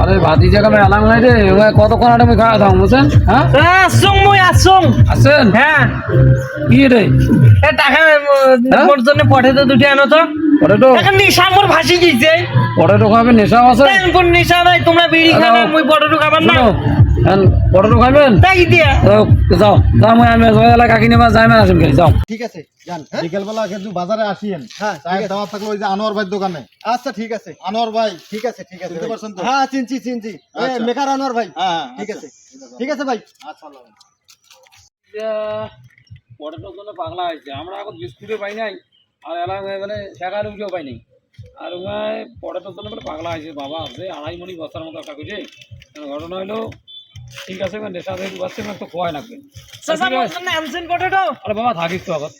আরে ভাতি জায়গা আমি এলাম নাই রে কতক্ষণ আগে আমি খাওয়া থাম বুঝছেন? হ্যাঁ? আসুন মুই আসুন। আসেন হ্যাঁ। কি রে? এ টাকা হ্যাঁ? মোর জন্য পঠে তো দুটি আনো তো। তো। এখন নিশা মোর ভাসি গিয়েছে। পরে তো খাবেন নেশাও আছে। কোন নিশা নাই তোমরা বিড়ি খাবে মুই পটেটো খাবার না। যাও। যাও মই আমি জয়লা কাকি নেবা যাই মানে আসুন যাও ঠিক আছে যান কিন্তু বাজারে আসিয়েন। হ্যাঁ চায়ের। থাকল ওই যে আনোয়ার ভাইয়ের দোকানে। আচ্ছা ঠিক আছে। আনোয়ার ভাই। ঠিক আছে ঠিক আছে। চিনতে পারছেন তো? হ্যাঁ চিনছি চিনছি। আচ্ছা। মেকার আনোয়ার ভাই। হ্যাঁ ঠিক আছে। ঠিক আছে ভাই। আচ্ছা আল্লাহ হাফেজ। জন্য পাগলা হয়েছে। আমরা এখন বিস্কুটে পাই নাই আর এলাম মানে শেখা রুটিও পাই নাই। আর ওখানে তো জন্য মানে পাগলা হয়েছে বাবা। যে আড়াই মণি বস্তার মতো একটা কইছে ঘটনা হলো ঠিক আছে মানে নেশা দেখি বাচ্চা তো খোয়াই পটেটো আরে বাবা থাকিস তো আগত।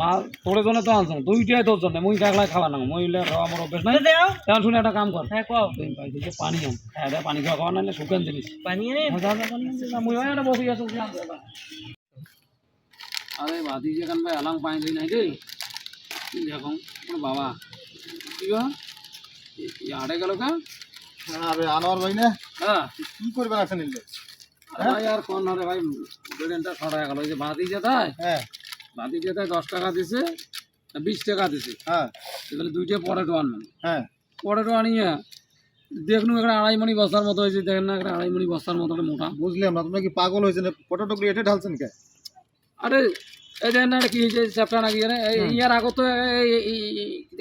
মা তোর জন্য তো আনছো দুইটাই তোর জন্য। মুই একলাই খাওয়া না মই খাওয়া আমার অভ্যেস নাই। তেমন শুনে একটা কাম কর। হ্যাঁ কও। পানি আন। হ্যাঁ দে পানি খাওয়া খাওয়া নাহলে শুকান জিনিস। পানি না, মুই হয় একটা বসে আছো? আরে বাদি যেখান ভাই আলাং পানি দিই নাই রে দেখো বাবা। কি আড়ে গেল কা? আরে আনোয়ার ভাই না। হ্যাঁ। কি নিলে আরে ভাই আর কোন রে ভাই বেডেনটা ছড়া গেল। ওই যে ভাতি যেতায় হ্যাঁ। যেতায় দশ টাকা দিছে বিশ টাকা দিছে। হ্যাঁ। দুইটা পরেটো আনবেন। হ্যাঁ। পরেটো আনিয়ে দেখনু আড়াই মণি বস্তার মতো হয়েছে দেখেন না আড়াই মণি বস্তার মতো মোটা। বুঝলাম না তোমরা কি পাগল পটেটো গুলো এটা ঢালছেন কে? আরে এই দেখেন না কি হয়েছে চ্যাপ্টার নাকি এই- ইয়ার আগত তো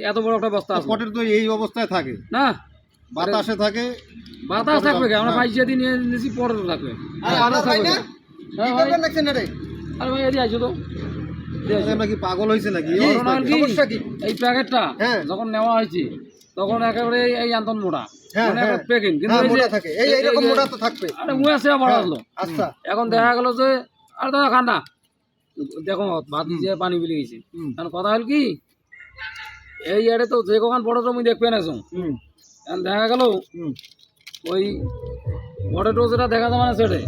এত বড় একটা বস্তা পটেটো তো এই অবস্থায় থাকে। না? বাতাসে থাকে বাতাস থাকবে কি? আমরা হ্যাঁ। পাইছে দিন নিয়েছি পরে থাকবে। আর বাতাস থাকবে হ্যাঁ আরে ভাই এদিকে আইছো তো। আমরা কি পাগল হয়েছে নাকি? এই? সমস্যা কি? প্যাকেটটা হ্যাঁ। যখন নেওয়া হয়েছে তখন একেবারে এই- আন্তন মোটা হ্যাঁ, মানে। প্যাকিং কিন্তু এই এইরকম মোটা তো থাকবে। আরে মুয়ে আছে বড় আসলো। আচ্ছা। এখন দেখা গেল যে আর দাদা খান না দেখো ভাত দিয়ে পানি বিলে গেছে। কারণ কথা হল কি? এই এড়ে তো যে কখন বড় দেখবে না এখন। দেখা গেল ওই পটেটো যেটা দেখা যাবে না সেটে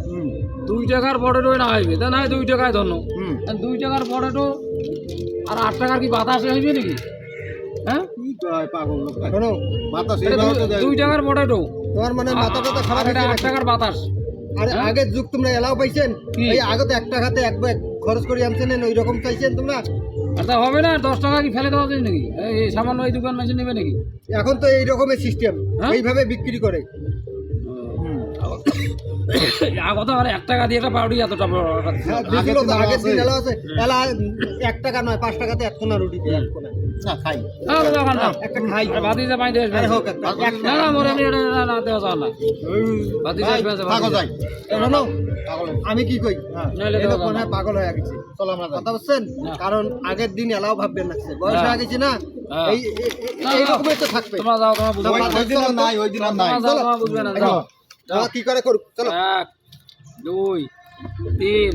দুই টাকার পটেটো না হইবে। তা না হয় দুই টাকায় ধন্য দুই টাকার পটেটো আর আট টাকার কি বাতাস হইবে নাকি? হ্যাঁ? দুই- টাকার পটেটো। তোমার মানে মাথা টাথা খারাপ আট টাকার বাতাস। আরে আগের যুগ তোমরা এলাও পাইছেন? এই আগে তো এক টাকাতে এক ব্যাগ খরচ করে আনছেন ওই রকম চাইছেন তোমরা? তা হবে না দশ টাকা কি ফেলে দেওয়া যায় নাকি? এই সামান্য এই দোকান মেশিন নেবে নাকি? এখন তো এই রকমের সিস্টেম হ্যাঁ? এইভাবে বিক্রি করে। আগত আর এক টাকা দিয়ে একটা পাউডি এতটা বড় একটা দিছিল। দিছিল তো, তো আগের দিন এলা আছে এলা এক টাকা নয় পাঁচ টাকাতে এক কোনা রুটি দেয় এক কোনা না খাই। দাদা, খান না। একটা খাই। আরে ভাত দিয়ে পানি দিয়ে আসবে। আরে হোক একটা না, না, মোরে এমনি না, না, দেওয়া যাবে না। ভাত দিয়ে থাকো যাই শোনো, আমি কি কই? হ্যাঁ নাহলে পাগল হয়ে গেছে। চলো আমরা কথা বুঝছেন? কারণ আগের দিন এলাও ভাববেন লাগছে বয়স হ্যাঁ। হয়ে গেছে না? হ্যাঁ। এই এই- এই- না, এই তো থাকবে। তোমরা যাও, তোমরা বুঝবে। ওই না। দিন নাই ওই দিন নাই। তোমরা বুঝবে না, যাও। যাও, কি করে করুক? চলো। এক, দুই, তিন,